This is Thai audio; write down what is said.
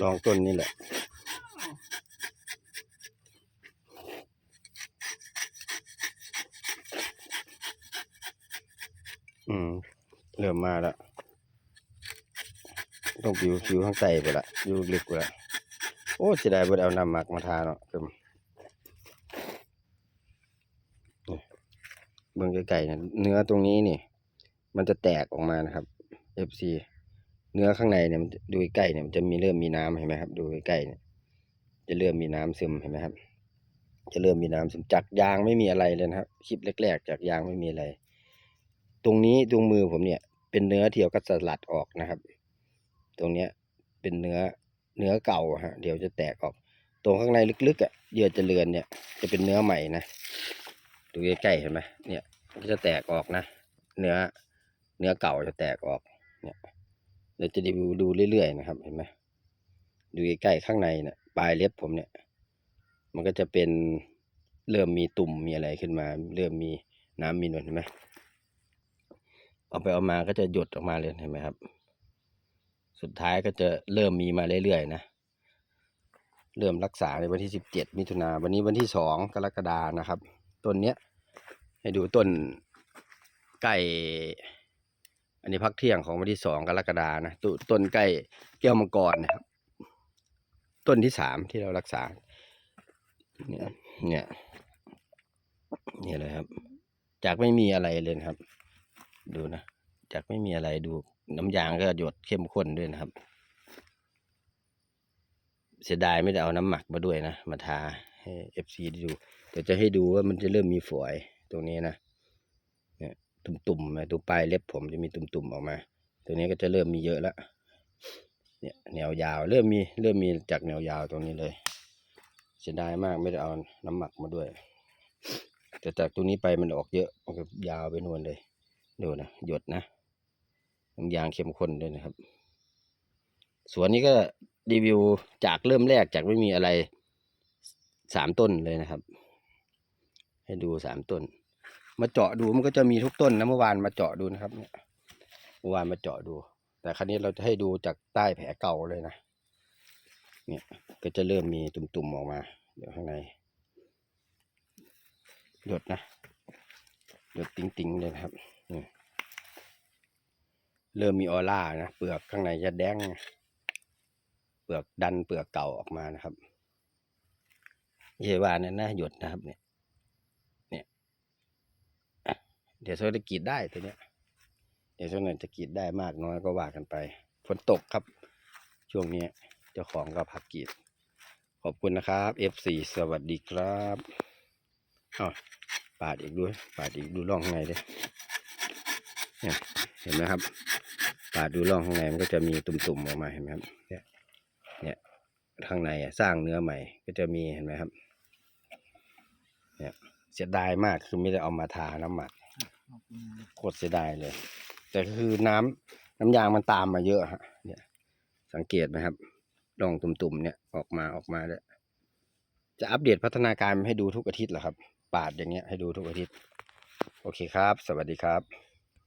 ลองต้นนี้แหละ อืม เริ่มมาแล้วต้องผิวผิวข้างใต้ไปละอยู่ลึกไปละโอ้เสียดายบ่ได้เอาน้ำหมักมาทาเนาะคือนี่เบิ่งไกลๆนะเนื้อตรงนี้นี่ มันจะแตกออกมานะครับ FC เนื้อข้างในเนี่ยมันดูใกล้เนี่ยมันจะมีเริ่มมีน้ำเห็นไหมครับ ดูใกล้เนี่ย จะเริ่มมีน้ำซึมเห็นไหมครับ จะเริ่มมีน้ำซึมจากยางไม่มีอะไรเลยนะครับคลิปแรก ๆ จากยางไม่มีอะไร ตรงนี้ตรงมือผมเนี่ย เป็นเนื้อเที่ยวก็สลัดออกนะครับ ตรงเนี้ยเป็นเนื้อเนื้อเก่าฮะเดี๋ยวจะแตกออก ตรงข้างในลึกๆอะเยื่อจะเลือนเนี่ย จะเป็นเนื้อใหม่นะดูใกล้ๆเห็นไหมเนี่ยก็จะแตกออกนะ เนื้อเนื้อเก่าจะแตกออกเนี่ย เดี๋ยวจะดูดูเรื่อยๆนะครับ เห็นไหมดูใกล้ๆข้างในเนี่ยปลายเล็บผมเนี่ย มันก็จะเป็นเริ่มมีตุ่มมีอะไรขึ้นมา เริ่มมีน้ำมีนวลเห็นไหมเอาไปเอามาก็จะหยดออกมาเลยเห็นไหมครับ สุดท้ายก็จะเริ่มมีมาเรื่อยๆนะเริ่มรักษาในวันที่สิบเจ็ดมิถุนาวันนี้วันที่สองกรกฎานะครับ ต้นเนี้ยให้ดูต้นไก่ อันนี้พักเที่ยงของวันที่สองกรกฎานะตต้นไก่แก้วมังกรนะครับ ต้นที่สามที่เรารักษา เนี่ย เนี่ยนี่เลยครับ จากไม่มีอะไรเลยครับ ดูนะ จากไม่มีอะไรดูน้ำยางก็หยดเข้มข้นด้วยนะครับ เสียดายไม่ได้เอาน้ำหมักมาด้วยนะ มาทาให้เอฟซีได้ดู แต่จะให้ดูว่ามันจะเริ่มมีฝอยตรงนี้นะ ตุ่มๆนะตรงปลายเล็บผมจะมีตุ่มๆออกมาตรงนี้ก็จะเริ่มมีเยอะแล้วเนี่ยแนวยาวเริ่มมีเริ่มมีจากแนวยาวตรงนี้เลยเสียดายมากไม่ได้เอาน้ำหมักมาด้วย แต่จากตรงนี้ไปมันออกเยอะมันก็ยาวไปนวลเลยดูนะหยดนะน้ำยางเข้มข้นด้วยนะครับ สวนนี้ก็รีวิวจากเริ่มแรกจากไม่มีอะไรสามต้นเลยนะครับ ให้ดูสามต้น มาเจาะดูมันก็จะมีทุกต้นนะเมื่อวานมาเจาะดูนะครับเนี่ยเมื่อวานมาเจาะดู แต่ครั้นี้เราจะให้ดูจากใต้แผลเก่าเลยนะเนี่ยก็จะเริ่มมีตุ่มๆออกมาเดี๋ยวข้างในหยดนะหยดติ๋งๆเลยนะครับเริ่มมีออร่านะเปลือกข้างในจะแดงเปลือกดันเปลือกเก่าออกมานะครับเยาวาเนี่ยนะหยดนะครับเนี่ยอะ เดี๋ยวโซจะกรีดได้ตัวเนี้ย เดี๋ยวโซนจะกรีดได้มากน้อยก็ว่ากันไปฝนตกครับ ช่วงนี้เจ้าของก็พักกีด ขอบคุณนะครับ F4 สวัสดีครับอ้าวปาดอีกด้วย ปาดอีกดูร่องข้างในด้วยเนี่ยเห็นไหมครับ ปาดดูร่องข้างในมันก็จะมีตุ่มๆออกมาเห็นไหมครับ เนี่ยเนี่ยข้างในสร้างเนื้อใหม่ ก็จะมีเห็นไหมครับ เนี่ยเสียดายมากคือไม่ได้เอามาทาน้ำหมัก โคตรเสียดายเลย แต่คือน้ำน้ำยางมันตามมาเยอะฮะเนี่ย สังเกตไหมครับร่องตุ่มๆเนี่ยออกมาออกมาแล้วยจะอัปเดตพัฒนาการให้ดูทุกอาทิตย์เหรอครับ ปาดอย่างเงี้ยให้ดูทุกอาทิตย์ โอเคครับ สวัสดีครับ